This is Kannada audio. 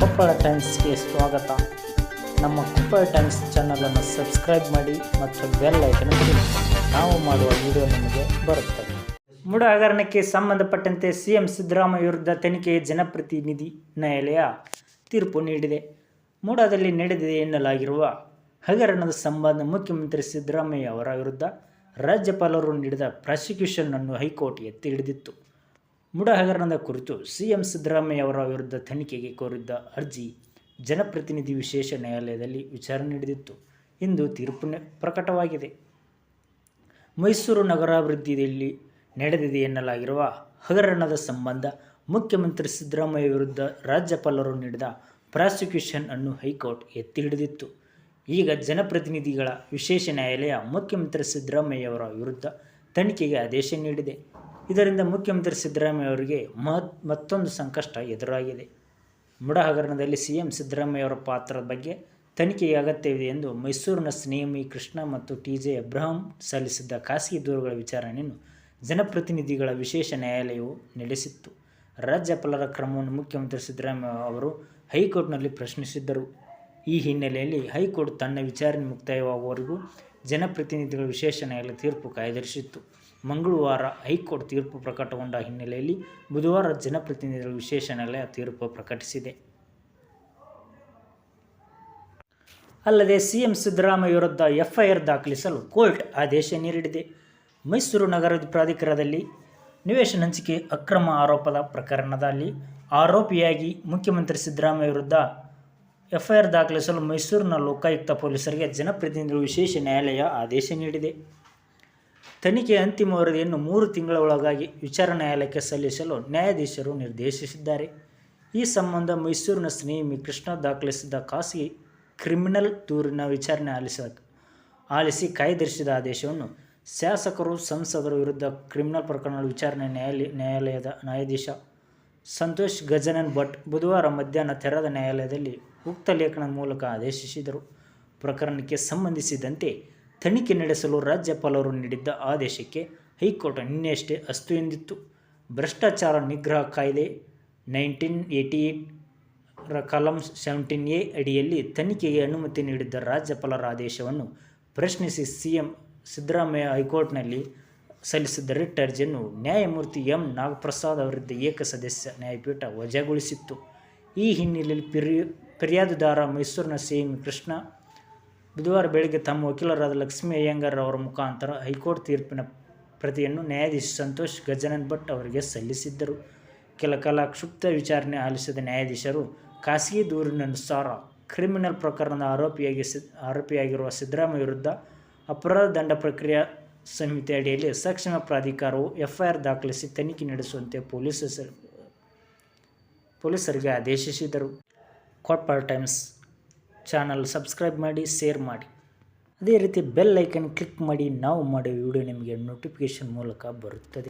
ಕೊಪ್ಪಳ ಟೈಮ್ಸ್ಗೆ ಸ್ವಾಗತ. ನಮ್ಮ ಕೊಪ್ಪಳ ಟೈಮ್ಸ್ ಚಾನಲನ್ನು ಸಬ್ಸ್ಕ್ರೈಬ್ ಮಾಡಿ ಮತ್ತು ಬೆಲ್ ಐಕನ್ ನಾವು ಮಾಡುವ ವಿಡಿಯೋ ನಿಮಗೆ ಬರುತ್ತದೆ. ಮೂಡ ಹಗರಣಕ್ಕೆ ಸಂಬಂಧಪಟ್ಟಂತೆ ಸಿಎಂ ಸಿದ್ದರಾಮಯ್ಯ ವಿರುದ್ಧ ತನಿಖೆ ಜನಪ್ರತಿನಿಧಿ ನ್ಯಾಯಾಲಯ ತೀರ್ಪು ನೀಡಿದೆ. ಮೂಡಾದಲ್ಲಿ ನಡೆದಿದೆ ಎನ್ನಲಾಗಿರುವ ಹಗರಣದ ಸಂಬಂಧ ಮುಖ್ಯಮಂತ್ರಿ ಸಿದ್ದರಾಮಯ್ಯ ಅವರ ವಿರುದ್ಧ ರಾಜ್ಯಪಾಲರು ನೀಡಿದ ಪ್ರಾಸಿಕ್ಯೂಷನ್ ಅನ್ನು ಹೈಕೋರ್ಟ್ ಎತ್ತಿ ಹಿಡಿದಿತ್ತು ಮುಡ ಹಗರಣದ ಕುರಿತು ಸಿಎಂ ಸಿದ್ದರಾಮಯ್ಯ ಅವರ ವಿರುದ್ಧ ತನಿಖೆಗೆ ಕೋರಿದ್ದ ಅರ್ಜಿ ಜನಪ್ರತಿನಿಧಿ ವಿಶೇಷ ನ್ಯಾಯಾಲಯದಲ್ಲಿ ವಿಚಾರಣೆ ನಡೆದಿತ್ತು. ಇಂದು ತೀರ್ಪು ಪ್ರಕಟವಾಗಿದೆ. ಮೈಸೂರು ನಗರಾಭಿವೃದ್ಧಿಯಲ್ಲಿ ನಡೆದಿದೆ ಎನ್ನಲಾಗಿರುವ ಹಗರಣದ ಸಂಬಂಧ ಮುಖ್ಯಮಂತ್ರಿ ಸಿದ್ದರಾಮಯ್ಯ ವಿರುದ್ಧ ರಾಜ್ಯಪಾಲರು ನೀಡಿದ ಪ್ರಾಸಿಕ್ಯೂಷನ್ ಅನ್ನು ಹೈಕೋರ್ಟ್ ಎತ್ತಿ ಹಿಡಿದಿತ್ತು. ಈಗ ಜನಪ್ರತಿನಿಧಿಗಳ ವಿಶೇಷ ನ್ಯಾಯಾಲಯ ಮುಖ್ಯಮಂತ್ರಿ ಸಿದ್ದರಾಮಯ್ಯ ಅವರ ವಿರುದ್ಧ ತನಿಖೆಗೆ ಆದೇಶ ನೀಡಿದೆ. ಇದರಿಂದ ಮುಖ್ಯಮಂತ್ರಿ ಸಿದ್ದರಾಮಯ್ಯ ಅವರಿಗೆ ಮತ್ತೊಂದು ಸಂಕಷ್ಟ ಎದುರಾಗಿದೆ. ಮುಡ ಹಗರಣದಲ್ಲಿ ಸಿಎಂ ಸಿದ್ದರಾಮಯ್ಯ ಅವರ ಪಾತ್ರದ ಬಗ್ಗೆ ತನಿಖೆಯ ಅಗತ್ಯವಿದೆ ಎಂದು ಮೈಸೂರಿನ ಸ್ನೇಹಮಿ ಕೃಷ್ಣ ಮತ್ತು ಟಿ ಜೆ ಅಬ್ರಹಾಂ ಸಲ್ಲಿಸಿದ್ದ ಖಾಸಗಿ ದೂರುಗಳ ವಿಚಾರಣೆಯನ್ನು ಜನಪ್ರತಿನಿಧಿಗಳ ವಿಶೇಷ ನ್ಯಾಯಾಲಯವು ನಡೆಸಿತ್ತು. ರಾಜ್ಯಪಾಲರ ಕ್ರಮವನ್ನು ಮುಖ್ಯಮಂತ್ರಿ ಸಿದ್ದರಾಮಯ್ಯ ಅವರು ಹೈಕೋರ್ಟ್ನಲ್ಲಿ ಪ್ರಶ್ನಿಸಿದ್ದರು. ಈ ಹಿನ್ನೆಲೆಯಲ್ಲಿ ಹೈಕೋರ್ಟ್ ತನ್ನ ವಿಚಾರಣೆ ಮುಕ್ತಾಯವಾಗುವವರೆಗೂ ಜನಪ್ರತಿನಿಧಿಗಳ ವಿಶೇಷ ನ್ಯಾಯಾಲಯ ತೀರ್ಪು ಕಾಯ್ದಿರಿಸಿತ್ತು. ಮಂಗಳವಾರ ಹೈಕೋರ್ಟ್ ತೀರ್ಪು ಪ್ರಕಟಗೊಂಡ ಹಿನ್ನೆಲೆಯಲ್ಲಿ ಬುಧವಾರ ಜನಪ್ರತಿನಿಧಿಗಳ ವಿಶೇಷ ನ್ಯಾಯಾಲಯ ತೀರ್ಪು ಪ್ರಕಟಿಸಿದೆ. ಅಲ್ಲದೆ ಸಿಎಂ ಸಿದ್ದರಾಮಯ್ಯ ವಿರುದ್ಧ ಎಫ್ಐಆರ್ ದಾಖಲಿಸಲು ಕೋರ್ಟ್ ಆದೇಶ ನೀಡಿದೆ. ಮೈಸೂರು ನಗರ ಪ್ರಾಧಿಕಾರದಲ್ಲಿ ನಿವೇಶನ ಹಂಚಿಕೆ ಅಕ್ರಮ ಆರೋಪದ ಪ್ರಕರಣದಲ್ಲಿ ಆರೋಪಿಯಾಗಿ ಮುಖ್ಯಮಂತ್ರಿ ಸಿದ್ದರಾಮಯ್ಯ ವಿರುದ್ಧ ಎಫ್ಐಆರ್ ದಾಖಲಿಸಲು ಮೈಸೂರಿನ ಲೋಕಾಯುಕ್ತ ಪೊಲೀಸರಿಗೆ ಜನಪ್ರತಿನಿಧಿಗಳು ವಿಶೇಷ ನ್ಯಾಯಾಲಯ ಆದೇಶ ನೀಡಿದೆ. ತನಿಖೆ ಅಂತಿಮ ವರದಿಯನ್ನು ಮೂರು ತಿಂಗಳ ಒಳಗಾಗಿ ವಿಚಾರಣಾ ನ್ಯಾಯಾಲಯಕ್ಕೆ ಸಲ್ಲಿಸಲು ನ್ಯಾಯಾಧೀಶರು ನಿರ್ದೇಶಿಸಿದ್ದಾರೆ. ಈ ಸಂಬಂಧ ಮೈಸೂರಿನ ಸ್ನೇಹಿ ಕೃಷ್ಣ ದಾಖಲಿಸಿದ ಖಾಸಗಿ ಕ್ರಿಮಿನಲ್ ದೂರಿನ ವಿಚಾರಣೆ ಆಲಿಸ, ಆಲಿಸಿ ಕಾಯ್ದಿರಿಸಿದ ಆದೇಶವನ್ನು ಶಾಸಕರು, ಸಂಸದರ ವಿರುದ್ಧ ಕ್ರಿಮಿನಲ್ ಪ್ರಕರಣಗಳ ವಿಚಾರಣೆ ನ್ಯಾಯಾಲಯ ನ್ಯಾಯಾಲಯದ ನ್ಯಾಯಾಧೀಶ ಸಂತೋಷ್ ಗಜನನ್ ಭಟ್ ಬುಧವಾರ ಮಧ್ಯಾಹ್ನ ತೆರೆದ ನ್ಯಾಯಾಲಯದಲ್ಲಿ ಉಕ್ತ ಲೇಖನದ ಮೂಲಕ ಆದೇಶಿಸಿದರು. ಪ್ರಕರಣಕ್ಕೆ ಸಂಬಂಧಿಸಿದಂತೆ ತನಿಖೆ ನಡೆಸಲು ರಾಜ್ಯಪಾಲರು ನೀಡಿದ್ದ ಆದೇಶಕ್ಕೆ ಹೈಕೋರ್ಟ್ ನಿನ್ನೆಯಷ್ಟೇ ಅಸ್ತು ಎಂದಿತ್ತು. ಭ್ರಷ್ಟಾಚಾರ ನಿಗ್ರಹ ಕಾಯ್ದೆ ನೈನ್ಟೀನ್ ಏಯ್ಟಿ ರ ಕಲಂ ಸೆವೆಂಟೀನ್ ಎ ಅಡಿಯಲ್ಲಿ ತನಿಖೆಗೆ ಅನುಮತಿ ನೀಡಿದ್ದ ರಾಜ್ಯಪಾಲರ ಆದೇಶವನ್ನು ಪ್ರಶ್ನಿಸಿ ಸಿಎಂ ಸಿದ್ದರಾಮಯ್ಯ ಹೈಕೋರ್ಟ್ನಲ್ಲಿ ಸಲ್ಲಿಸಿದ್ದ ರಿಟ್ ಅರ್ಜಿಯನ್ನು ನ್ಯಾಯಮೂರ್ತಿ ಎಂ. ನಾಗಪ್ರಸಾದ್ ಅವರಿದ್ದ ಏಕಸದಸ್ಯ ನ್ಯಾಯಪೀಠ ವಜಾಗೊಳಿಸಿತ್ತು. ಈ ಹಿನ್ನೆಲೆಯಲ್ಲಿ ಪಿರಿ ಫಿರ್ಯಾದುದಾರ ಮೈಸೂರಿನ ಸಿಎಂ ಕೃಷ್ಣ ಬುಧವಾರ ಬೆಳಗ್ಗೆ ತಮ್ಮ ವಕೀಲರಾದ ಲಕ್ಷ್ಮೀ ಅಯ್ಯಂಗಾರ್ ಅವರ ಮುಖಾಂತರ ಹೈಕೋರ್ಟ್ ತೀರ್ಪಿನ ಪ್ರತಿಯನ್ನು ನ್ಯಾಯಾಧೀಶ ಸಂತೋಷ್ ಗಜಾನನ್ ಭಟ್ ಅವರಿಗೆ ಸಲ್ಲಿಸಿದ್ದರು. ಕೆಲ ಕಾಲ ಕ್ಷುಪ್ತ ವಿಚಾರಣೆ ಆಲಿಸಿದ ನ್ಯಾಯಾಧೀಶರು ಖಾಸಗಿ ದೂರಿನನುಸಾರ ಕ್ರಿಮಿನಲ್ ಪ್ರಕರಣದ ಆರೋಪಿಯಾಗಿ ಸಿ, ಆರೋಪಿಯಾಗಿರುವ ಸಿದ್ದರಾಮಯ್ಯ ವಿರುದ್ಧ ಅಪರಾಧ ದಂಡ ಪ್ರಕ್ರಿಯಾ ಸಂಹಿತೆ ಅಡಿಯಲ್ಲಿ ಸಕ್ಷಮ ಪ್ರಾಧಿಕಾರವು ಎಫ್ಐಆರ್ ದಾಖಲಿಸಿ ತನಿಖೆ ನಡೆಸುವಂತೆ ಪೊಲೀಸ್ ಪೊಲೀಸರಿಗೆ ಆದೇಶಿಸಿದರು. ಕೊಪ್ಪಳ ಟೈಮ್ಸ್ ಚಾನಲ್ ಸಬ್ಸ್ಕ್ರೈಬ್ ಮಾಡಿ, ಶೇರ್ ಮಾಡಿ. ಅದೇ ರೀತಿ ಬೆಲ್ ಐಕನ್ ಕ್ಲಿಕ್ ಮಾಡಿ, ನಾವು ಮಾಡೋ ವಿಡಿಯೋ ನಿಮಗೆ ನೋಟಿಫಿಕೇಷನ್ ಮೂಲಕ ಬರುತ್ತದೆ.